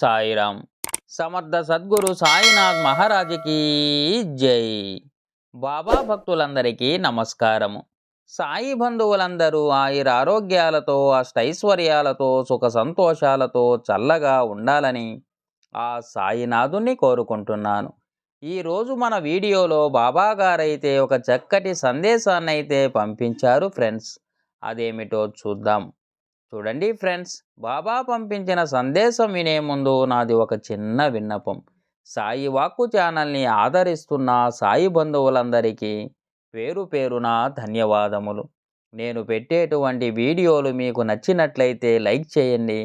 సాయిరాం సమర్థ సద్గురు సాయినాథ్ మహారాజుకి జై. బాబా భక్తులందరికీ నమస్కారము. సాయి బంధువులందరూ ఆయుర ఆరోగ్యాలతో అష్టైశ్వర్యాలతో సుఖ సంతోషాలతో చల్లగా ఉండాలని ఆ సాయినాథుని కోరుకుంటున్నాను. ఈరోజు మన వీడియోలో బాబా గారైతే ఒక చక్కటి సందేశాన్ని అయితే పంపించారు ఫ్రెండ్స్. అదేమిటో చూద్దాం. చూడండి ఫ్రెండ్స్ బాబా పంపించిన సందేశం వినే ముందు నాది ఒక చిన్న విన్నపం. సాయి వాక్కు ఛానల్ని ఆదరిస్తున్న సాయి బంధువులందరికీ పేరు పేరున ధన్యవాదములు. నేను పెట్టేటువంటి వీడియోలు మీకు నచ్చినట్లయితే లైక్ చేయండి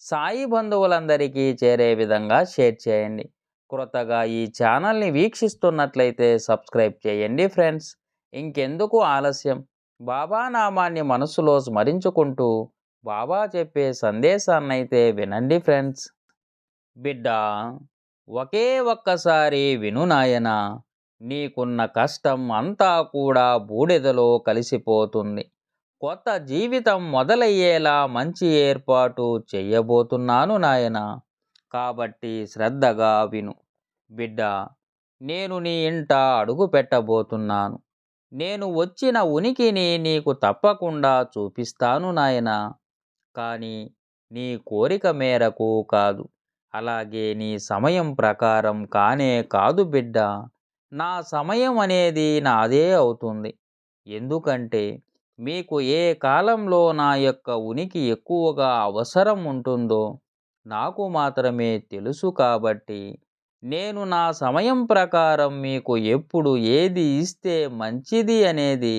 సాయి బంధువులందరికీ చేరే విధంగా షేర్ చేయండి. క్రొత్తగా ఈ ఛానల్ని వీక్షిస్తున్నట్లయితే సబ్స్క్రైబ్ చేయండి ఫ్రెండ్స్. ఇంకెందుకు ఆలస్యం? బాబా నామాన్ని మనసులో స్మరించుకుంటూ బాబా చెప్పే సందేశాన్నైతే వినండి ఫ్రెండ్స్. బిడ్డ ఒకే ఒక్కసారి విను నాయన. నీకున్న కష్టం అంతా కూడా బూడిదలో కలిసిపోతుంది. కొత్త జీవితం మొదలయ్యేలా మంచి ఏర్పాటు చెయ్యబోతున్నాను నాయన. కాబట్టి శ్రద్ధగా విను. బిడ్డ నేను నీ ఇంట అడుగు పెట్టబోతున్నాను. నేను వచ్చిన ఉనికిని నీకు తప్పకుండా చూపిస్తాను నాయనా. కానీ నీ కోరిక మేరకు కాదు. అలాగే నీ సమయం ప్రకారం కానే కాదు బిడ్డ నా సమయం అనేది నాదే అవుతుంది. ఎందుకంటే మీకు ఏ కాలంలో నా యొక్క ఉనికి ఎక్కువగా అవసరం ఉంటుందో నాకు మాత్రమే తెలుసు కాబట్టి నేను నా సమయం ప్రకారం మీకు ఎప్పుడు ఏది ఇస్తే మంచిది అనేది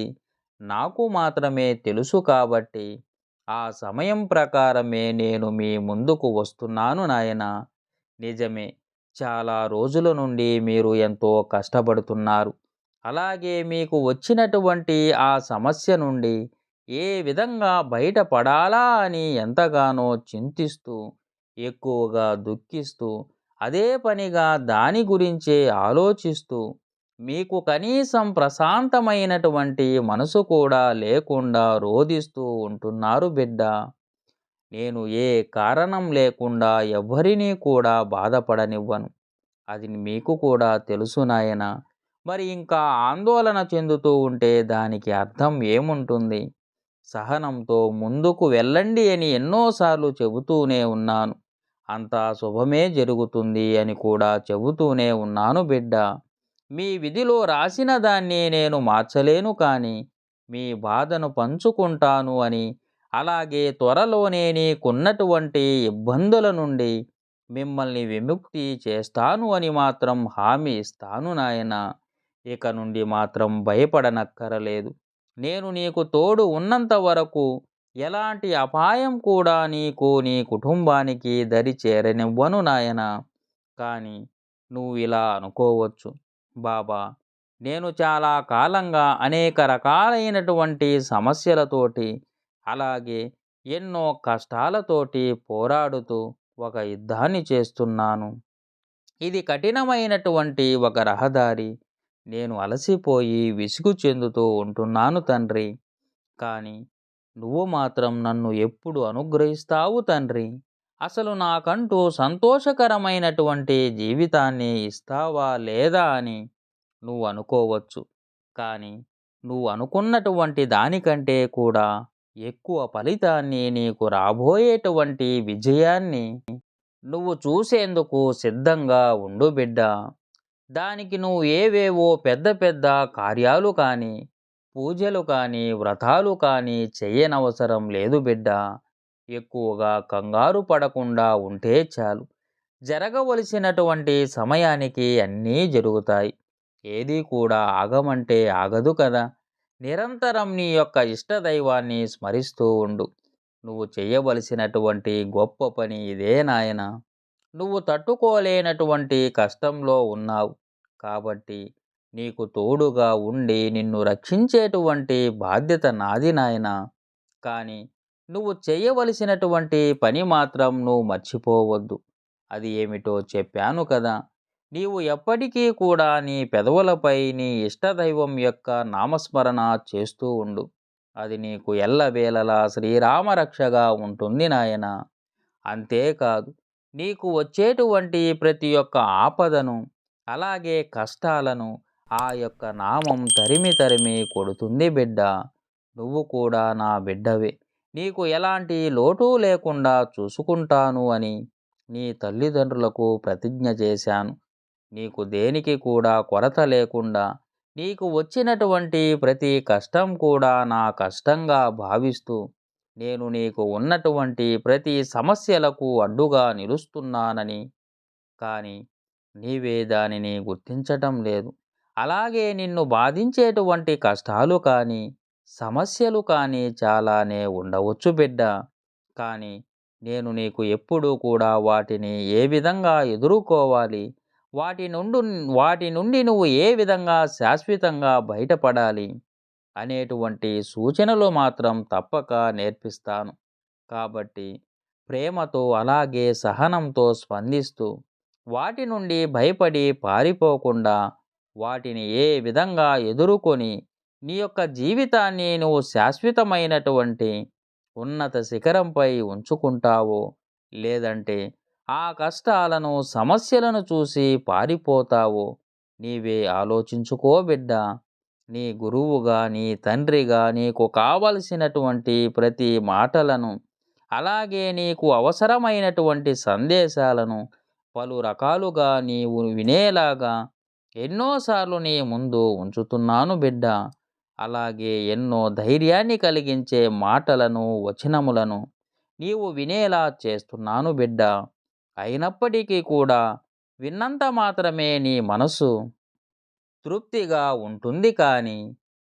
నాకు మాత్రమే తెలుసు కాబట్టి ఆ సమయం ప్రకారమే నేను మీ ముందుకు వస్తున్నాను నాయన. నిజమే. చాలా రోజుల నుండి మీరు ఎంతో కష్టపడుతున్నారు. అలాగే మీకు వచ్చినటువంటి ఆ సమస్య నుండి ఏ విధంగా బయటపడాలా అని ఎంతగానో చింతిస్తూ ఎక్కువగా దుఃఖిస్తూ అదే పనిగా దాని గురించే ఆలోచిస్తూ మీకు కనీసం ప్రశాంతమైనటువంటి మనసు కూడా లేకుండా రోధిస్తూ ఉంటున్నారు బిడ్డ. నేను ఏ కారణం లేకుండా ఎవరినీ కూడా బాధపడనివ్వను. అది మీకు కూడా తెలుసు నాయన. మరి ఇంకా ఆందోళన చెందుతూ ఉంటే దానికి అర్థం ఏముంటుంది? సహనంతో ముందుకు వెళ్ళండి అని ఎన్నోసార్లు చెబుతూనే ఉన్నాను. అంతా శుభమే జరుగుతుంది అని కూడా చెబుతూనే ఉన్నాను బిడ్డ. మీ విధిలో రాసిన దాన్ని నేను మార్చలేను కానీ మీ బాధను పంచుకుంటాను అని. అలాగే త్వరలోనే నీకున్నటువంటి ఇబ్బందుల నుండి మిమ్మల్ని విముక్తి చేస్తాను అని మాత్రం హామీ ఇస్తాను నాయన. ఇక నుండి మాత్రం భయపడనక్కరలేదు. నేను నీకు తోడు ఉన్నంత వరకు ఎలాంటి అపాయం కూడా నీకు నీ కుటుంబానికి దరి చేరనివ్వను నాయన. కానీ నువ్వు ఇలా అనుకోవచ్చు. బాబా! నేను చాలా కాలంగా అనేక రకాలైనటువంటి సమస్యలతోటి అలాగే ఎన్నో కష్టాలతోటి పోరాడుతూ ఒక యుద్ధాన్ని చేస్తున్నాను. ఇది కఠినమైనటువంటి ఒక రహదారి. నేను అలసిపోయి విసుగు చెందుతూ ఉంటున్నాను తండ్రి. కానీ నువ్వు మాత్రం నన్ను ఎప్పుడు అనుగ్రహిస్తావు తండ్రి? అసలు నాకంటూ సంతోషకరమైనటువంటి జీవితాన్ని ఇస్తావా లేదా అని నువ్వు అనుకోవచ్చు. కానీ నువ్వు అనుకున్నటువంటి దానికంటే కూడా ఎక్కువ ఫలితాన్ని నీకు రాబోయేటువంటి విజయాన్ని నువ్వు చూసేందుకు సిద్ధంగా ఉండు బిడ్డ. దానికి నువ్వు ఏవేవో పెద్ద పెద్ద కార్యాలు కానీ పూజలు కానీ వ్రతాలు కానీ చేయనవసరం లేదు బిడ్డ. ఎక్కువగా కంగారు పడకుండా ఉంటే చాలు. జరగవలసినటువంటి సమయానికి అన్నీ జరుగుతాయి. ఏది కూడా ఆగమంటే ఆగదు కదా. నిరంతరం నీ యొక్క ఇష్టదైవాన్ని స్మరిస్తూ ఉండు. నువ్వు చేయవలసినటువంటి గొప్ప పని ఇదే నాయన. నువ్వు తట్టుకోలేనటువంటి కష్టంలో ఉన్నావు. కాబట్టి నీకు తోడుగా ఉండి నిన్ను రక్షించేటువంటి బాధ్యత నాది నాయన. కానీ నువ్వు చేయవలసినటువంటి పని మాత్రం నువ్వు మర్చిపోవద్దు. అది ఏమిటో చెప్పాను కదా! నీవు ఎప్పటికీ కూడా నీ పెదవులపై నీ ఇష్టదైవం యొక్క నామస్మరణ చేస్తూ ఉండు. అది నీకు ఎల్లవేళలా శ్రీరామరక్షగా ఉంటుంది నాయన. అంతేకాదు నీకు వచ్చేటువంటి ప్రతి ఒక్క ఆపదను అలాగే కష్టాలను ఆ యొక్క నామం తరిమి తరిమి కొడుతుంది బిడ్డ. నువ్వు కూడా నా బిడ్డవే. నీకు ఎలాంటి లోటు లేకుండా చూసుకుంటాను అని నీ తల్లిదండ్రులకు ప్రతిజ్ఞ చేశాను. నీకు దేనికి కూడా కొరత లేకుండా నీకు వచ్చినటువంటి ప్రతి కష్టం కూడా నా కష్టంగా భావిస్తూ నేను నీకు ఉన్నటువంటి ప్రతి సమస్యలకు అడ్డుగా నిలుస్తున్నానని. కానీ నీవే దానిని గుర్తించటం లేదు. అలాగే నిన్ను బాధించేటువంటి కష్టాలు కానీ సమస్యలు కానీ చాలానే ఉండవచ్చు బిడ్డ. కానీ నేను నీకు ఎప్పుడూ కూడా వాటిని ఏ విధంగా ఎదుర్కోవాలి? వాటి నుండి వాటి నుండి నువ్వు ఏ విధంగా శాశ్వతంగా బయటపడాలి? అనేటువంటి సూచనలు మాత్రం తప్పక నేర్పిస్తాను. కాబట్టి ప్రేమతో అలాగే సహనంతో స్పందిస్తూ వాటి నుండి భయపడి పారిపోకుండా వాటిని ఏ విధంగా ఎదుర్కొని నీ యొక్క జీవితాన్ని నువ్వు శాశ్వతమైనటువంటి ఉన్నత శిఖరంపై ఉంచుకుంటావో లేదంటే ఆ కష్టాలను సమస్యలను చూసి పారిపోతావో నీవే ఆలోచించుకో బిడ్డ. నీ గురువుగా నీ తండ్రిగా నీకు కావలసినటువంటి ప్రతి మాటలను అలాగే నీకు అవసరమైనటువంటి సందేశాలను పలు రకాలుగా నీవు వినేలాగా ఎన్నోసార్లు నీ ముందు ఉంచుతున్నాను బిడ్డ. అలాగే ఎన్నో ధైర్యాన్ని కలిగించే మాటలను వచనములను నీవు వినేలా చేస్తున్నాను బిడ్డ. అయినప్పటికీ కూడా విన్నంత మాత్రమే నీ మనసు తృప్తిగా ఉంటుంది కానీ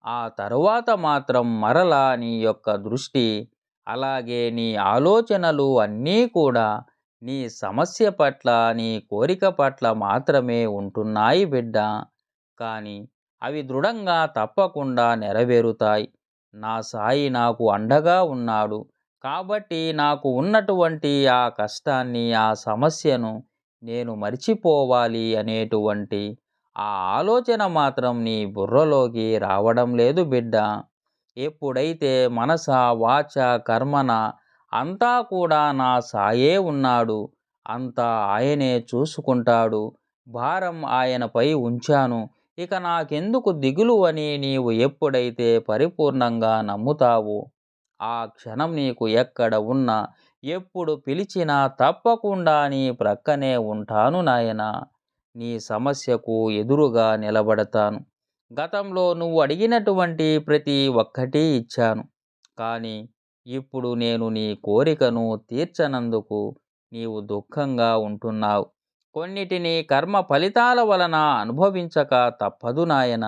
ఆ తరువాత మాత్రం మరలా నీ యొక్క దృష్టి అలాగే నీ ఆలోచనలు అన్నీ కూడా నీ సమస్య పట్ల నీ కోరిక పట్ల మాత్రమే ఉంటున్నాయి బిడ్డ. కానీ అవి దృఢంగా తప్పకుండా నెరవేరుతాయి. నా సాయి నాకు అండగా ఉన్నాడు. కాబట్టి నాకు ఉన్నటువంటి ఆ కష్టాన్ని ఆ సమస్యను నేను మర్చిపోవాలి అనేటువంటి ఆ ఆలోచన మాత్రం నీ బుర్రలోకి రావడం లేదు బిడ్డ. ఎప్పుడైతే మనస వాచ కర్మన అంతా కూడా నా సాయే ఉన్నాడు అంతా ఆయనే చూసుకుంటాడు. భారం ఆయనపై ఉంచాను. ఇక నాకెందుకు దిగులు అని నీవు ఎప్పుడైతే పరిపూర్ణంగా నమ్ముతావో ఆ క్షణం నీకు ఎక్కడ ఉన్నా ఎప్పుడు పిలిచినా తప్పకుండా నీ ప్రక్కనే ఉంటాను నాయన. నీ సమస్యకు ఎదురుగా నిలబడతాను. గతంలో నువ్వు అడిగినటువంటి ప్రతి ఒక్కటి ఇచ్చాను. కానీ ఇప్పుడు నేను నీ కోరికను తీర్చనందుకు నీవు దుఃఖంగా ఉంటున్నావు. కొన్నిటిని కర్మ ఫలితాల వలన అనుభవించక తప్పదు నాయన.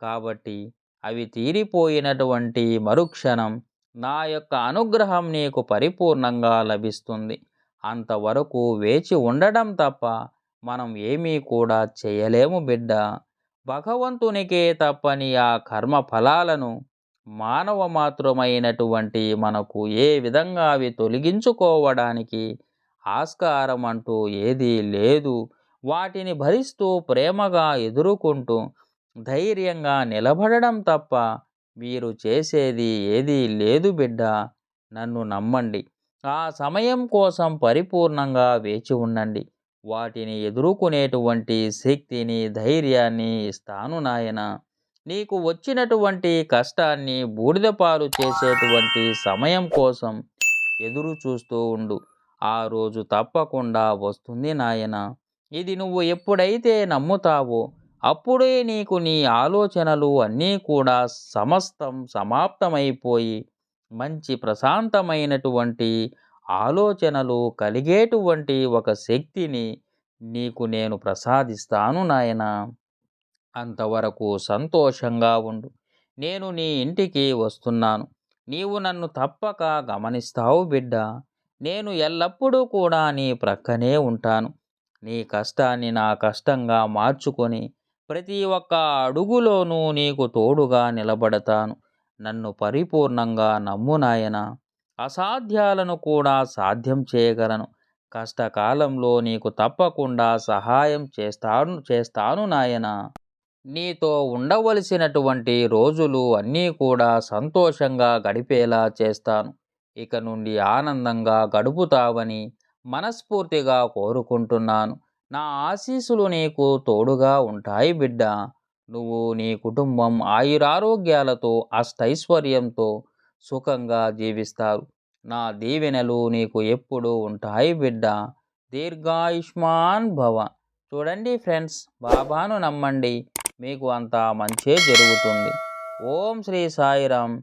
కాబట్టి అవి తీరిపోయినటువంటి మరుక్షణం నా యొక్క అనుగ్రహం నీకు పరిపూర్ణంగా లభిస్తుంది. అంతవరకు వేచి ఉండడం తప్ప మనం ఏమీ కూడా చేయలేము బిడ్డ. భగవంతునికే తప్పని ఆ కర్మ ఫలాలను మానవ మాత్రమైనటువంటి మనకు ఏ విధంగా అవి తొలగించుకోవడానికి ఆస్కారం అంటూ ఏదీ లేదు. వాటిని భరిస్తూ ప్రేమగా ఎదుర్కొంటూ ధైర్యంగా నిలబడడం తప్ప మీరు చేసేది ఏదీ లేదు బిడ్డ. నన్ను నమ్మండి. ఆ సమయం కోసం పరిపూర్ణంగా వేచి ఉండండి. వాటిని ఎదుర్కొనేటువంటి శక్తిని ధైర్యాన్ని ఇస్తాను నాయన. నీకు వచ్చినటువంటి కష్టాన్ని బూడిదపాలు చేసేటువంటి సమయం కోసం ఎదురు చూస్తూ ఉండు. ఆ రోజు తప్పకుండా వస్తుంది నాయన. ఇది నువ్వు ఎప్పుడైతే నమ్ముతావో అప్పుడే నీకు నీ ఆలోచనలు అన్నీ కూడా సమస్తం సమాప్తమైపోయి మంచి ప్రశాంతమైనటువంటి ఆలోచనలు కలిగేటువంటి ఒక శక్తిని నీకు నేను ప్రసాదిస్తాను నాయన. అంతవరకు సంతోషంగా ఉండు. నేను నీ ఇంటికి వస్తున్నాను. నీవు నన్ను తప్పక గమనిస్తావు బిడ్డ. నేను ఎల్లప్పుడూ కూడా నీ ప్రక్కనే ఉంటాను. నీ కష్టాన్ని నా కష్టంగా మార్చుకొని ప్రతి ఒక్క అడుగులోనూ నీకు తోడుగా నిలబడతాను. నన్ను పరిపూర్ణంగా నమ్ము నాయన. అసాధ్యాలను కూడా సాధ్యం చేయగలను. కష్టకాలంలో నీకు తప్పకుండా సహాయం చేస్తాను చేస్తాను నాయన. నీతో ఉండవలసినటువంటి రోజులు అన్నీ కూడా సంతోషంగా గడిపేలా చేస్తాను. ఇక నుండి ఆనందంగా గడుపుతావని మనస్ఫూర్తిగా కోరుకుంటున్నాను. నా ఆశీస్సులు నీకు తోడుగా ఉంటాయి బిడ్డ. నువ్వు నీ కుటుంబం ఆయురారోగ్యాలతో అష్టైశ్వర్యంతో సుఖంగా జీవిస్తారు. నా దీవెనలు నీకు ఎప్పుడూ ఉంటాయి బిడ్డ. దీర్ఘాయుష్మాన్ భవ. చూడండి ఫ్రెండ్స్ బాబాను నమ్మండి. మీకు అంతా మంచే జరుగుతుంది. ఓం శ్రీ సాయిరామ్.